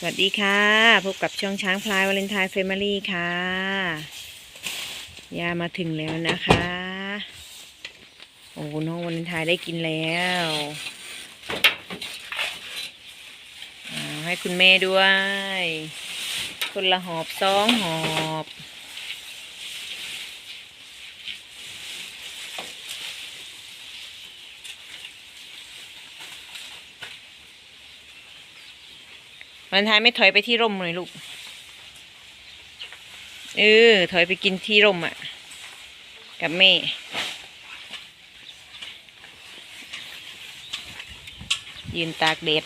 สวัสดีค่ะ พบกับช่องช้างพลายวาเลนไทน์เฟมิลี่ค่ะ ยามาถึงแล้วนะคะ โอ้น้องวาเลนไทน์ได้กินแล้วให้คุณแม่ด้วย คนละหอบสองหอบ วันท้ายไม่ถอยไปที่ร่มเลยลูก เออ ถอยไปกินที่ร่มอะ กับแม่ ยืนตากแดด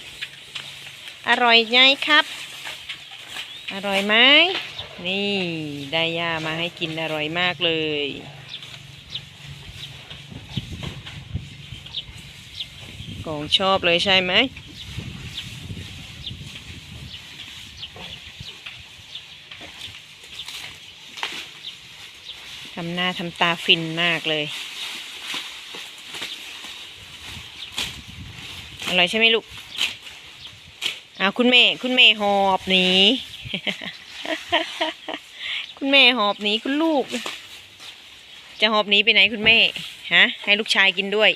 อร่อยไหมครับ อร่อยไหม นี่ได้ย่ามาให้กินอร่อยมากเลยของชอบเลยใช่ไหม ทำห น้าทำตาฟินมากเลย อร่อยใช่ไหมลูกอ้าคุณแม่ คุณแม่หอบหนีคุณแม่หอบหนีคุณลูก จะหอบหนีไปไหนคุณแม่ฮะให้ลูกชายกินด้วย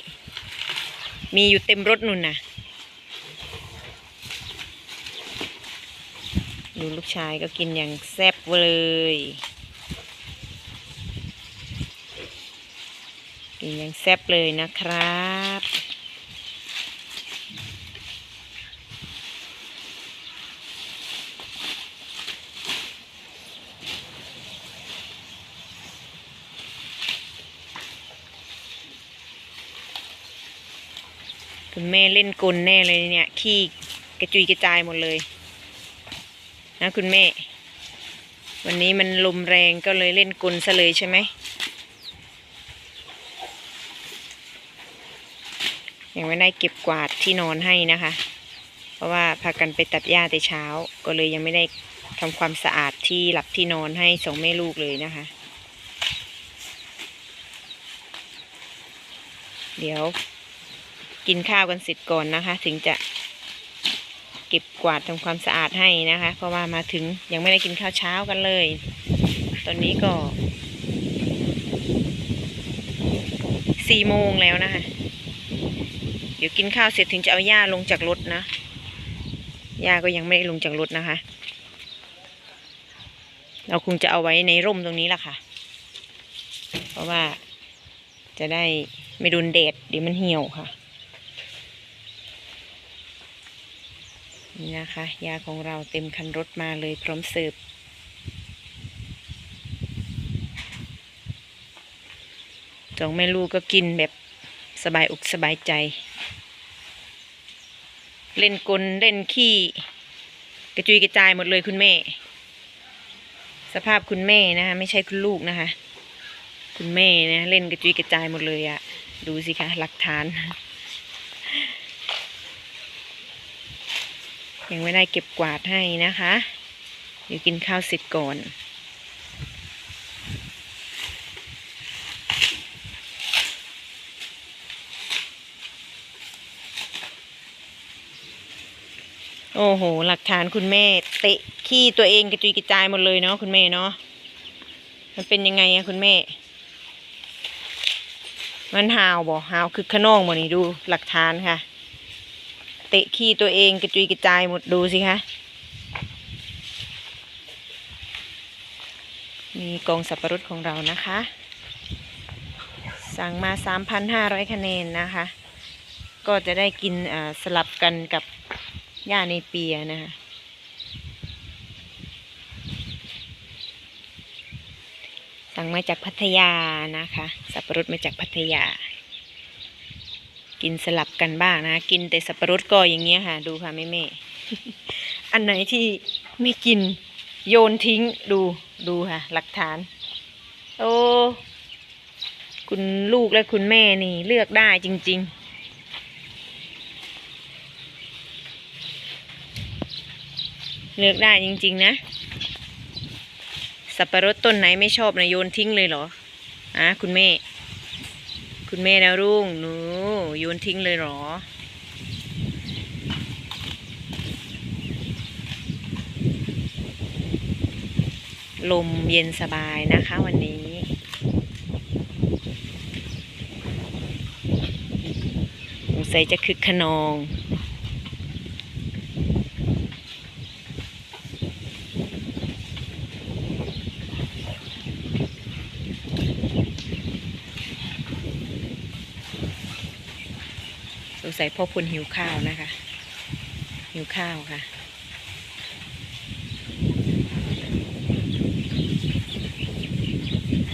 มีอยู่เต็มรถนุ่นนะดูลูกชายก็กินอย่างแซ่บเลย นอย่างแซ่บเลยนะครับ คุณแม่เล่นกลแน่เลยเนี่ย ขี้กระจุยกระจายหมดเลย นะคุณแม่ วันนี้มันลมแรงก็เลยเล่นกลซะเลยใช่ไหม ยังไม่ได้เก็บกวาดที่นอนให้นะคะ เพราะว่าพากันไปตัดหญ้าแต่เช้า ก็เลยยังไม่ได้ทำความสะอาดที่หลับที่นอนให้สองแม่ลูกเลยนะคะ เดี๋ยวกินข้าวกันเสร็จก่อนนะคะ ถึงจะเก็บกวาดทำความสะอาดให้นะคะ เพราะว่ามาถึงยังไม่ได้กินข้าวเช้ากันเลย ตอนนี้ก็สี่โมงแล้วนะคะ ดี๋ยวกินข้าวเสร็จถึงจะเอาหญ้าลงจากรถนะหญ้าก็ยังไม่ได้ลงจากรถนะคะ เราคงจะเอาไว้ในร่มตรงนี้แหละค่ะ เพราะว่าจะได้ไม่โดนแดดเดี๋ยวมันเหี่ยวค่ะ นี่นะคะยาของเราเต็มคันรถมาเลยพร้อมเสิร์ฟสองแม่ลูกก็กินแบบสบายอกสบายใจ เล่นกลเล่นขี้ กระจุยกระจายหมดเลยคุณแม่ สภาพคุณแม่นะคะไม่ใช่คุณลูกนะคะ คุณแม่นะเล่นกระจุยกระจายหมดเลยอะดูสิคะหลักฐานยังไม่ได้เก็บกวาดให้นะคะเดี๋ยวกินข้าวเสร็จก่อน โอ้โห หลักฐานคุณแม่ เตะขี้ตัวเองกระจุยกระจายหมดเลยเนาะคุณแม่เนาะ มันเป็นยังไงอะคุณแม่ มันหาวบ่หาวคือขนองบ่นี่ดูหลักฐานค่ะ เตะขี้ตัวเองกระจุยกระจายหมดดูสิคะมีกองสับปะรดของเรานะคะ สั่งมา 3,500 คะแนนนะคะ ก็จะได้กินสลับกันกับ หญ้าในเปียนะคะสั่งมาจากพัทยานะคะ สับปะรดมาจากพัทยา กินสลับกันบ้างนะ กินแต่สับปะรดก็อย่างเงี้ยค่ะ ดูค่ะแม่แม่อันไหนที่ไม่กินโยนทิ้งดูดูค่ะ หลักฐาน โอ้ คุณลูกและคุณแม่นี่เลือกได้จริง ๆ เลือกได้จริง ๆ นะ สับปะรดต้นไหนไม่ชอบนะโยนทิ้งเลยเหรออะคุณแม่ คุณแม่ดาวรุ่งหนูโยนทิ้งเลยเหรอ ลมเย็นสบายนะคะ วันนี้สงสัยจะคึกขนอง สงสัยพ่อพุนหิวข้าวนะคะ หิวข้าวค่ะ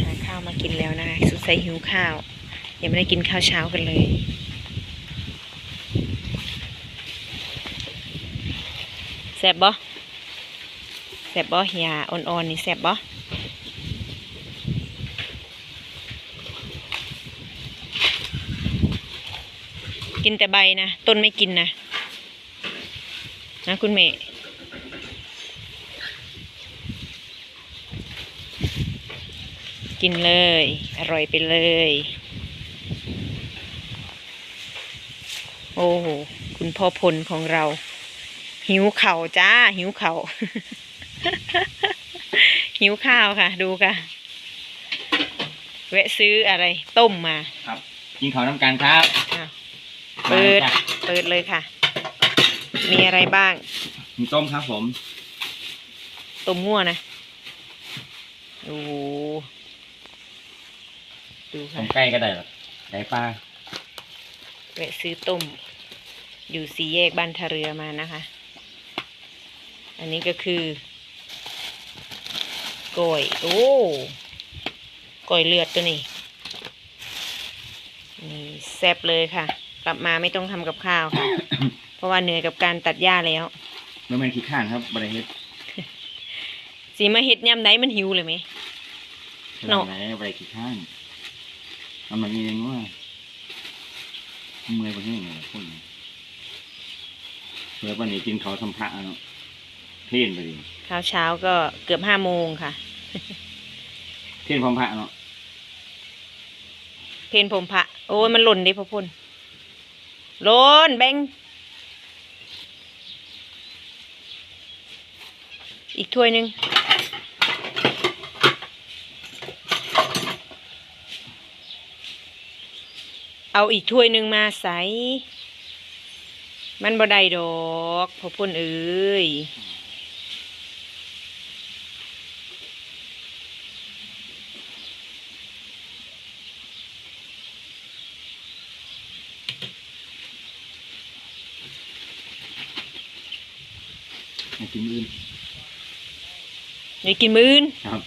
หาข้าวมากินแล้วนะคะสงสัยหิวข้าว ยังไม่ได้กินข้าวเช้ากันเลยแซ่บบ่แซ่บบ่เฮียอ่อนๆนี่แซ่บบ่ กินแต่ใบนะ ต้นไม่กินนะ นะคุณเมย์กินเลย อร่อยไปเลย โอ้โห คุณพ่อพลของเรา หิวเข่าจ้า หิวเข่า หิวข้าวค่ะ ดูค่ะ แวะซื้ออะไรต้มมา ครับ กินข้าวน้ำกันครับ อ้าวเปิดมาจ้ะเปิดเลยค่ะ มีอะไรบ้างมีต้มครับผม ต้มงัวนะโอ้โหดูต้ค่ะมไก่ก็ได้หรอไก่ปลาแวะซื้อต้ม อยู่สี่แยกบ้านทะเรือมานะคะ อันนี้ก็คือก้อยโอ้ก้อยเลือดตัวนี้นี่แซ่บเลยค่ะ กลับมาไม่ต้องทำกับข้าวค่ะ เพราะว่าเหนื่อยกับการตัดหญ้าแล้วไม่เป็นขี้ข้านครับบริเฮ็ดสีมาเฮ็ดยำไหนมันหิวเลยไหมเนาะไหนบริขี้ข้านมันมันมีเองว่าเมื่อยประเทศไหนคนเพื่อวันนี้กินข้าวสัมผัสเนาะเที่ยนไปดิข้าวเช้าก็เกือบห้าโมงค่ะ เที่ยนพร้อมพระเนาะ เพนผมพระโอ้ยมันหล่นดิพ่อพุ่น โลนแบงอีกถ้วยหนึ่งเอาอีกถ้วยหนึ่งมาใส่มันบ่ได้ดอกพอพุ่นเอ้ย มากินอื่นอย่ากินมื้ออื่นครับ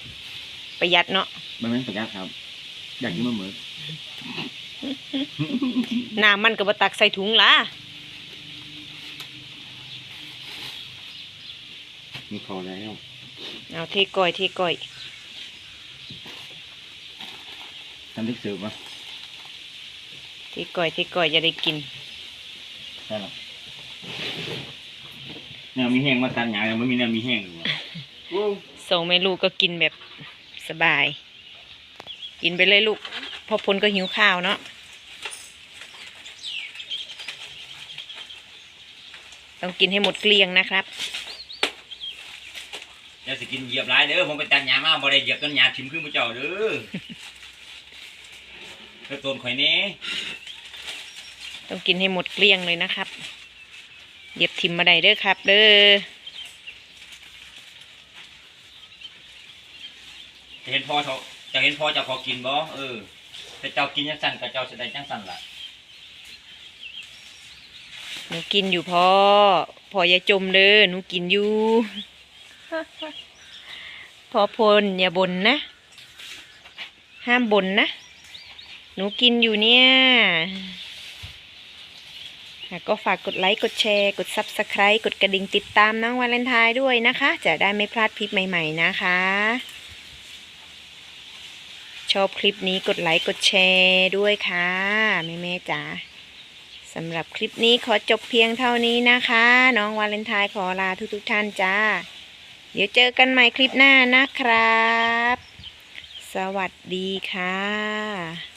ประหยัดเนาะไม่เป็นประหยัดครับ อยากกินมะเหมือนน้ำมันก็บ่ตักใส่ถุงล่ะมีข้าวแล้วเอาเทก้อยเทก้อยทำที่สืบวะเทก้อยเทก้อยจะได้กินใช่หรอ แนวมีแห้งมาตันหยายังไม่มีแนวมีแห้งเลยวะโอ้ส่งแม่ลูกก็กินแบบสบาย กินไปเลยลูกพอพลก็หิวข้าวเนาะต้องกินให้หมดเกลี้ยงนะครับอย่าสิกินเหยียบหลายเด้อผมไปตัดหญ้ามาบ่ได้เหยียบต้นหญ้าถิ่มขึ้นมาเจ้าเด้อเพื่อต้นข่อยแหนี้ต้องกินให้หมดเกลี้ยงเลยนะครับ เหยียบทิมมาได้เด้อครับ เด้อจะเห็นพ่อเขาจะเห็นพ่อเจ้าขอกินบ่เออแต่เจ้ากินจังสั่นกับเจ้าแสดงจังสั่นล่ะหนูกินอยู่พ่อพ่ออย่าจมเด้อหนูกินอยู่พอพลอย่าบ่นนะ ห้ามบ่นนะ หนูกินอยู่เนี่ยค่ะ ก็ฝากกดไลค์ กดแชร์ กด Subscribe กดกระดิ่งติดตามน้องวาเลนไทน์ด้วยนะคะ จะได้ไม่พลาดคลิปใหม่ ๆ นะคะ ชอบคลิปนี้กดไลค์ กดแชร์ด้วยค่ะแม่ๆจ๋าสำหรับคลิปนี้ขอจบเพียงเท่านี้นะคะ น้องวาเลนไทน์ขอลาทุกๆท่านจ้า เดี๋ยวเจอกันใหม่คลิปหน้านะครับ สวัสดีค่ะ